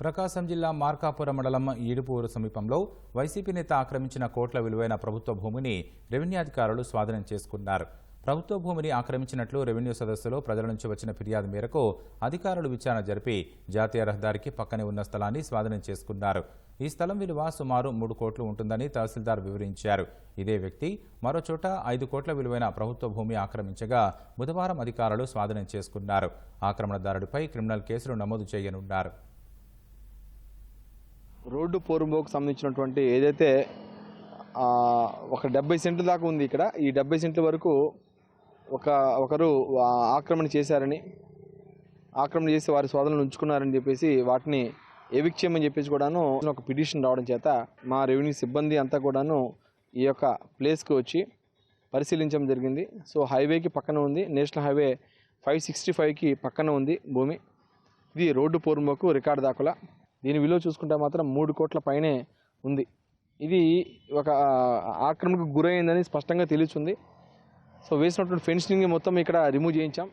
ప్రకాశం జిల్లా మార్కాపురం మండలం ఈడుపూరు సమీపంలో వైసీపీ నేత ఆక్రమించిన కోట్ల విలువైన ప్రభుత్వ భూమిని రెవెన్యూ అధికారులు స్వాధీనం చేసుకున్నారు. ప్రభుత్వ భూమిని ఆక్రమించినట్లు రెవెన్యూ సదస్సులో ప్రజల నుంచి వచ్చిన ఫిర్యాదు మేరకు అధికారులు విచారణ జరిపి జాతీయ రహదారికి పక్కనే ఉన్న స్థలాన్ని స్వాధీనం చేసుకున్నారు. ఈ స్థలం విలువ సుమారు మూడు కోట్లు ఉంటుందని తహసీల్దార్ వివరించారు. ఇదే వ్యక్తి మరో చోట ఐదు కోట్ల విలువైన ప్రభుత్వ భూమి ఆక్రమించగా బుధవారం అధికారులు స్వాధీనం చేసుకున్నారు. ఆక్రమణదారుడిపై క్రిమినల్ కేసులు నమోదు చేయనున్నారు. రోడ్డు పోరుంబోకు సంబంధించినటువంటి ఏదైతే ఒక డెబ్బై సెంట్ల దాకా ఉంది ఇక్కడ. ఈ డెబ్బై సెంట్ల వరకు ఒక ఒకరు ఆక్రమణ చేశారని ఆక్రమణ చేసి వారి సోదరులను ఉంచుకున్నారని చెప్పేసి వాటిని ఎవిక్ చేయమని చెప్పేసి కూడాను ఒక పిటిషన్ రావడం చేత మా రెవెన్యూ సిబ్బంది అంతా కూడాను ఈ యొక్క ప్లేస్కి వచ్చి పరిశీలించడం జరిగింది. సో హైవేకి పక్కన ఉంది. నేషనల్ హైవే ఫైవ్ సిక్స్టీ ఫైవ్కి పక్కన ఉంది భూమి. ఇది రోడ్డు పూర్వకు రికార్డు దాఖలా. దీని విలువ చూసుకుంటే మాత్రం మూడు కోట్ల పైనే ఉంది. ఇది ఒక ఆక్రమణకు గురైందని స్పష్టంగా తెలుస్తుంది. సో వేసినటువంటి ఫెన్సింగ్ మొత్తం ఇక్కడ రిమూవ్ చేయించాం.